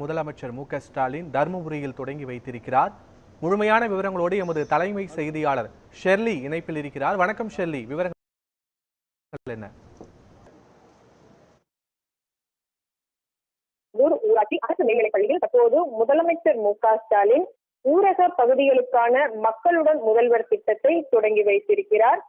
முதலமைச்சர் மு க ஸ்டாலின் தருமபுரியில் தொடங்கி வைத்திருக்கிறார். முழுமையான விவரங்களோடு எமது தலைமை செய்தியாளர் ஷெர்லி இணைப்பில் இருக்கிறார். வணக்கம் ஷெர்லி விவரங்கள் என்ன? ஊராட்சி அரசு மேல்நிலைப் பள்ளியில் தற்போது முதலமைச்சர் மு க ஸ்டாலின் ஊரக பகுதிகளுக்கான மக்களுடன் முதல்வர் திட்டத்தை தொடங்கி வைத்திருக்கிறார்.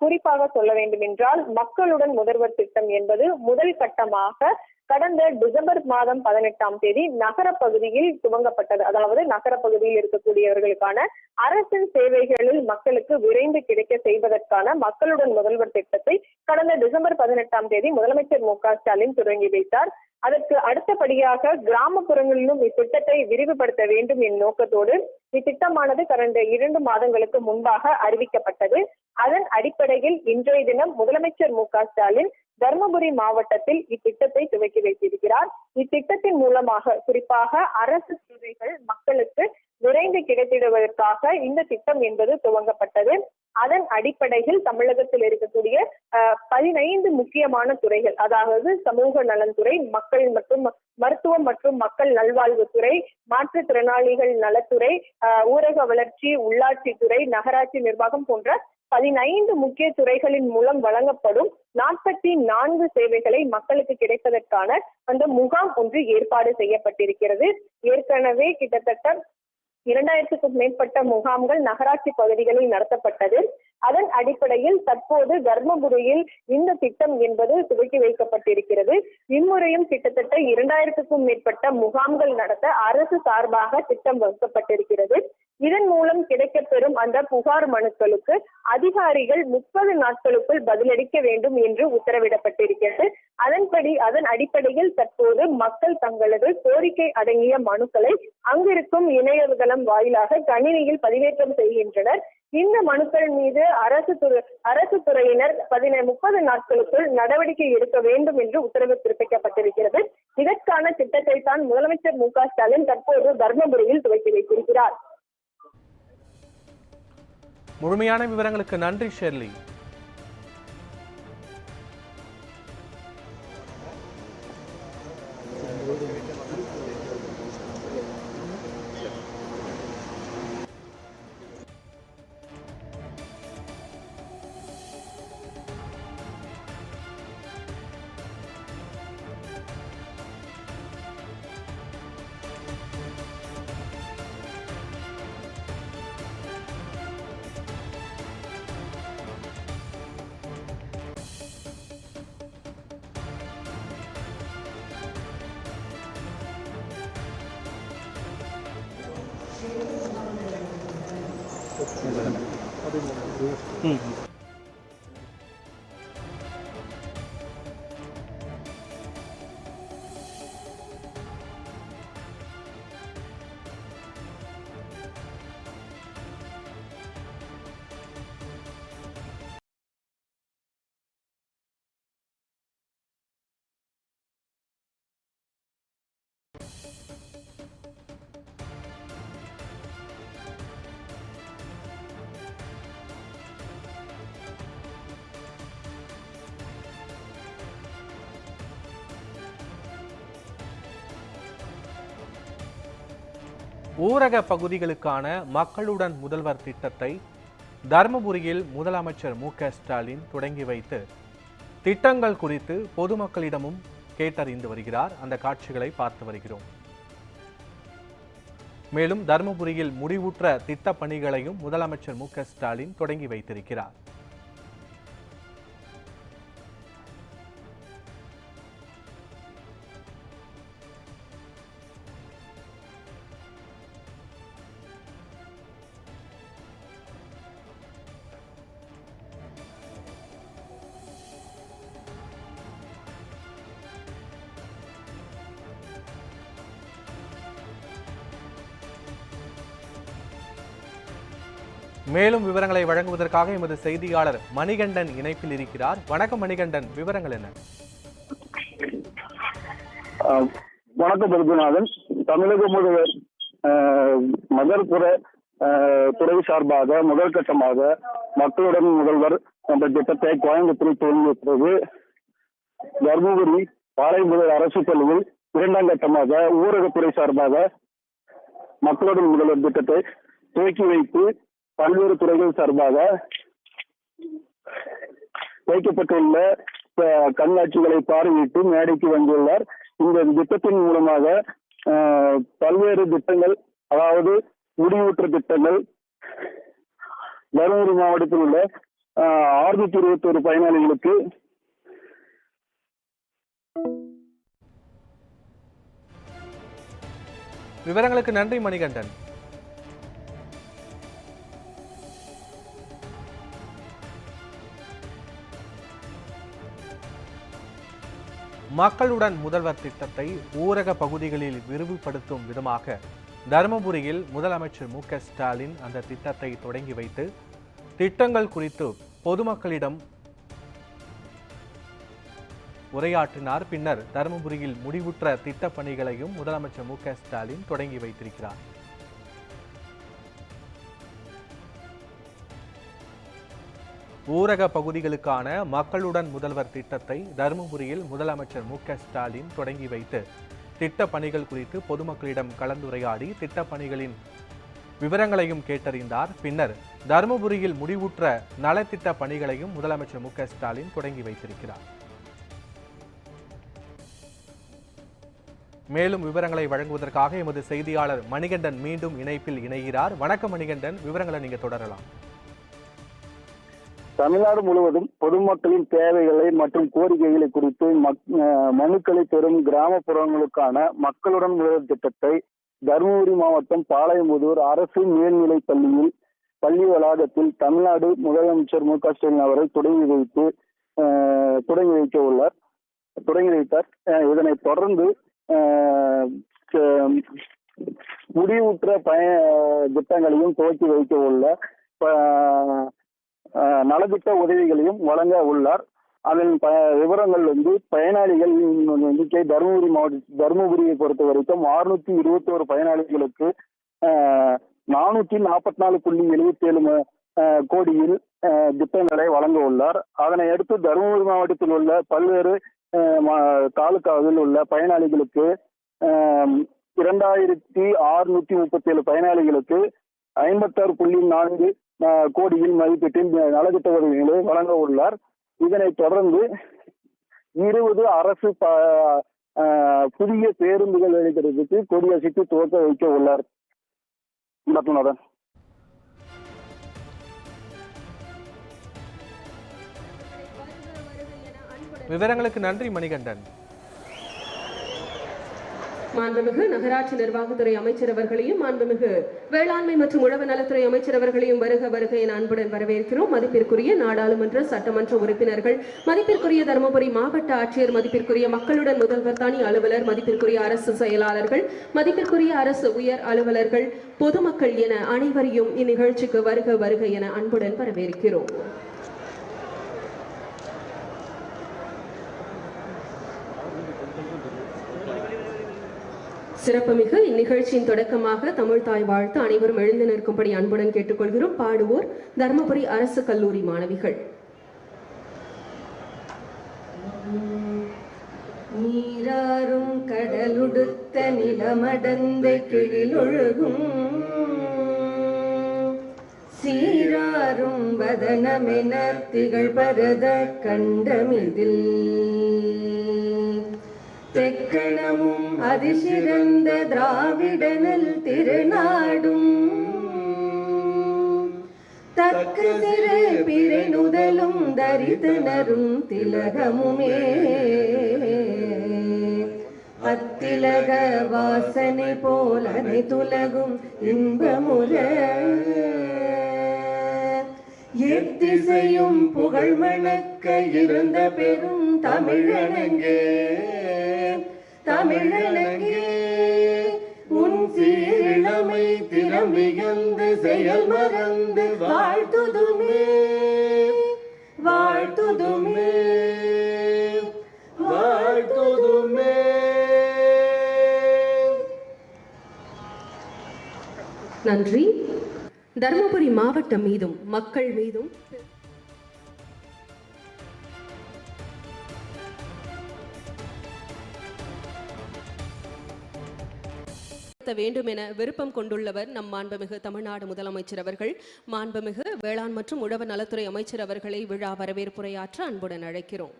குறிப்பாக சொல்ல வேண்டும் என்றால் மக்களுடன் முதல்வர் திட்டம் என்பது முதல் கட்டமாக கடந்த டிசம்பர் மாதம் பதினெட்டாம் தேதி நகர பகுதியில் துவங்கப்பட்டது. அதாவது நகர பகுதியில் இருக்கக்கூடியவர்களுக்கான அரசின் சேவைகளில் மக்களுக்கு விரைந்து கிடைக்க செய்வதற்கான மக்களுடன் முதல்வர் திட்டத்தை கடந்த டிசம்பர் பதினெட்டாம் தேதி முதலமைச்சர் மு க ஸ்டாலின் தொடங்கி வைத்தார். அதற்கு அடுத்தபடியாக கிராமப்புறங்களிலும் இத்திட்டத்தை விரிவுபடுத்த வேண்டும் என் நோக்கத்தோடு இத்திட்டமானது கடந்த இரண்டு மாதங்களுக்கு முன்பாக அறிவிக்கப்பட்டது. அதன் அடிப்படையில் இன்றைய தினம் முதலமைச்சர் மு க ஸ்டாலின் தருமபுரி மாவட்டத்தில் இத்திட்டத்தை துவக்கி வைத்திருக்கிறார். இத்திட்டத்தின் மூலமாக குறிப்பாக அரசு சேவைகள் மக்களுக்கு விரைந்து கிடைத்திடுவதற்காக இந்த திட்டம் என்பது துவங்கப்பட்டது. அதன் அடிப்படையில் தமிழகத்தில் இருக்கக்கூடிய பதினைந்து முக்கியமான துறைகள் அதாவது சமூக நலன்துறை மக்கள் மற்றும் மருத்துவம் மற்றும் மக்கள் நல்வாழ்வுத்துறை மாற்றுத்திறனாளிகள் நலத்துறை ஊரக வளர்ச்சி உள்ளாட்சித்துறை நகராட்சி நிர்வாகம் போன்ற பதினைந்து முக்கிய துறைகளின் மூலம் வழங்கப்படும் நாற்பத்தி நான்கு சேவைகளை மக்களுக்கு கிடைப்பதற்கான அந்த முகாம் ஒன்று ஏற்பாடு செய்யப்பட்டிருக்கிறது. ஏற்கனவே கிட்டத்தட்ட இரண்டாயிரத்துக்கும் மேற்பட்ட முகாம்கள் நகராட்சி பகுதிகளில் நடத்தப்பட்டது. அதன் அடிப்படையில் தற்போது தர்மபுரியில் இந்த திட்டம் என்பது துவக்கி வைக்கப்பட்டிருக்கிறது. இம்முறையும் கிட்டத்தட்ட இரண்டாயிரத்துக்கும் மேற்பட்ட முகாம்கள் நடத்த அரசு சார்பாக திட்டம் வகுக்கப்பட்டிருக்கிறது. இதன் மூலம் கிடைக்கப்பெறும் அந்த புகார் மனுக்களுக்கு அதிகாரிகள் முப்பது நாட்களுக்குள் பதிலளிக்க வேண்டும் என்று உத்தரவிடப்பட்டிருக்கிறது. அதன்படி அதன் அடிப்படையில் தற்போது மக்கள் தங்களது கோரிக்கை அடங்கிய மனுக்களை அங்கிருக்கும் இணையதளம் வாயிலாக கணினியில் பதிவேற்றம் செய்கின்றனர். இந்த மனுக்கள் மீது அரசு துறை அரசு துறையினர் பதின முப்பது நாட்களுக்குள் நடவடிக்கை எடுக்க வேண்டும் என்று உத்தரவு பிறப்பிக்கப்பட்டிருக்கிறது. இதற்கான திட்டத்தை தான் முதலமைச்சர் மு க ஸ்டாலின் தற்போது தர்மபுரியில் துவக்கி வைத்திருக்கிறார். முழுமையான விவரங்களுக்கு நன்றி ஷெர்லி. うん。ஊரக பகுதிகளுக்கான மக்களுடன் முதல்வர் திட்டத்தை தருமபுரியில் முதலமைச்சர் மு ஸ்டாலின் தொடங்கி வைத்து திட்டங்கள் குறித்து பொதுமக்களிடமும் கேட்டறிந்து வருகிறார். அந்த காட்சிகளை பார்த்து வருகிறோம். மேலும் தருமபுரியில் முடிவுற்ற திட்டப் பணிகளையும் முதலமைச்சர் மு ஸ்டாலின் தொடங்கி வைத்திருக்கிறார். மேலும் விவரங்களை வழங்குவதற்காக எமது செய்தியாளர் மணிகண்டன் இணைப்பில் இருக்கிறார். வணக்கம் மணிகண்டன் விவரங்கள் என்ன? ஆஹ் வணக்கம் பிரபுநாதன் தமிழக முதல்வர் மகர்புற துறை சார்பாக முதல் கட்டமாக மக்களுடன் முதல்வர் என்ற திட்டத்தை கோயம்புத்தூர் துவங்கிய பிறகு தருமபுரி பாளையம்புதூர் அரசு பள்ளியில் இரண்டாம் கட்டமாக ஊரகத்துறை சார்பாக மக்களுடன் முதல்வர் திட்டத்தை துவக்கி வைத்து பல்வேறு துறைகள் சார்பாக வைக்கப்பட்டுள்ள கண்காட்சிகளை பார்வையிட்டு மேடைக்கு வந்துள்ளார். இந்த திட்டத்தின் மூலமாக பல்வேறு திட்டங்கள் அதாவது முடிவூற்ற திட்டங்கள் தருமபுரி மாவட்டத்தில் உள்ள ஆறுநூத்தி இருபத்தி ஒரு பயனாளிகளுக்கு விவரங்களுக்கு நன்றி மணிகண்டன். மக்களுடன் முதல்வர் திட்டத்தை ஊரக பகுதிகளில் விரிவுபடுத்தும் விதமாக தருமபுரியில் முதலமைச்சர் மு ஸ்டாலின் அந்த திட்டத்தை தொடங்கி வைத்து திட்டங்கள் குறித்து பொதுமக்களிடம் உரையாற்றினார். பின்னர் தருமபுரியில் முடிவுற்ற திட்டப் பணிகளையும் முதலமைச்சர் மு ஸ்டாலின் தொடங்கி வைத்திருக்கிறார். ஊரக பகுதிகளுக்கான மக்களுடன் முதல்வர் திட்டத்தை தருமபுரியில் முதலமைச்சர் மு ஸ்டாலின் தொடங்கி வைத்து திட்டப் பணிகள் குறித்து பொதுமக்களிடம் கலந்துரையாடி திட்டப்பணிகளின் விவரங்களையும் கேட்டறிந்தார். பின்னர் தருமபுரியில் முடிவுற்ற நலத்திட்ட பணிகளையும் முதலமைச்சர் மு ஸ்டாலின் தொடங்கி வைத்திருக்கிறார். மேலும் விவரங்களை வழங்குவதற்காக எமது செய்தியாளர் மணிகண்டன் மீண்டும் இணைப்பில் இணைகிறார். வணக்கம் மணிகண்டன். விவரங்களை நீங்க தொடரலாம். தமிழ்நாடு முழுவதும் பொதுமக்களின் தேவைகளை மற்றும் கோரிக்கைகளை குறித்து மக்- மனுக்களை பெறும் கிராமப்புறங்களுக்கான மக்களுடன் முதல் திட்டத்தை தருமபுரி மாவட்டம் பாளையம்புதூர் அரசு மேல்நிலைப் பள்ளியில் பள்ளி வளாகத்தில் தமிழ்நாடு முதலமைச்சர் மு க ஸ்டாலின் அவர்கள் தொடங்கி வைத்து தொடங்கி வைக்க உள்ளார். தொடங்கி வைத்தார். இதனை தொடர்ந்து முடிவுற்ற பய திட்டங்களையும் துவக்கி வைக்க உள்ள நலத்திட்ட உதவிகளையும் வழங்க உள்ளார். அதன் ப விவரங்கள் வந்து பயனாளிகள் எண்ணிக்கை தருமபுரி மாவட்ட தருமபுரியை பொறுத்த வரைக்கும் அறுநூத்தி இருபத்தி ஒரு பயனாளிகளுக்கு நானூத்தி நாற்பத்தி நாலு புள்ளி எழுபத்தி ஏழு கோடியில் அஹ், திட்டங்களை வழங்க உள்ளார். அதனை அடுத்து தருமபுரி மாவட்டத்தில் உள்ள பல்வேறு மா- தாலுகாவில் உள்ள பயனாளிகளுக்கு இரண்டாயிரத்தி அறுநூத்தி முப்பத்தி ஏழு பயனாளிகளுக்கு ஐம்பத்தாறு புள்ளி நான்கு கோடியில் மதிப்பீட்டில் நலத்திட்ட உதவிகளை வழங்க உள்ளார் இதனைத் தொடர்ந்து இருபது அரசு ப- புதிய பேருந்துகள் இணைக்கிறதுக்கு கொடியசைத்து துவக்க வைக்க உள்ளார் நடத்துனரன் விவரங்களுக்கு நன்றி மணிகண்டன். மாண்புமிகு நகராட்சி நிர்வாகத்துறை அமைச்சர் அவர்களையும் மாண்புமிகு வேளாண்மை மற்றும் உழவு நலத்துறை அமைச்சர் அவர்களையும் வருக வருக என அன்புடன் வரவேற்கிறோம். மதிப்பிற்குரிய நாடாளுமன்ற சட்டமன்ற உறுப்பினர்கள் மதிப்பிற்குரிய தருமபுரி மாவட்ட ஆட்சியர் மதிப்பிற்குரிய மக்களுடன் முதல்வர் தனி அலுவலர் மதிப்பிற்குரிய அரசு செயலாளர்கள் மதிப்பிற்குரிய அரசு உயர் அலுவலர்கள் பொதுமக்கள் என அனைவரையும் இந்நிகழ்ச்சிக்கு வருக வருக என அன்புடன் வரவேற்கிறோம். சிறப்புமிகு இந்நிகழ்ச்சியின் தொடக்கமாக தமிழ் தாய் வாழ்த்து அனைவரும் எழுந்து நிற்கும்படி அன்புடன் கேட்டுக்கொள்கிறோம். பாடுவோர் தர்மபுரி அரசு கல்லூரி மாணவிகள். நீராறும் கடலுடுத்த நிலமடந்த கிழிலொழுகும். சீராறும் வதனமென திகழ் பரத கண்டமிதில். தெக்கணமும் அதிசிறந்த திராவிடனல் திருநாடும். தக்கு சிறு பிறை நுதலும் தரித்தனரும் திலகமுமே. அத்திலக வாசனை போல் அனைத்துலகும் இன்பமுற. எத்திசையும் புகழ் மணக்க இருந்த பெரும் தமிழனங்கே. தமிழனங்கே உன் சீரிழமை திறம் மிகுந்து செயல் மறந்து வாழ்த்துதுமே வாழ்த்துதுமே வாழ்த்துதுமே. நன்றி. தர்மபுரி மாவட்டம் மீதும் மக்கள் மீதும் பயன்படுத்த வேண்டும் என விருப்பம் கொண்டுள்ளவர் நம் மாண்புமிகு தமிழ்நாடு முதலமைச்சர் அவர்கள். மாண்புமிகு வேளாண் மற்றும் உழவு நலத்துறை அமைச்சர் அவர்களை விழா வரவேற்புரையாற்ற அன்புடன் அழைக்கிறோம்.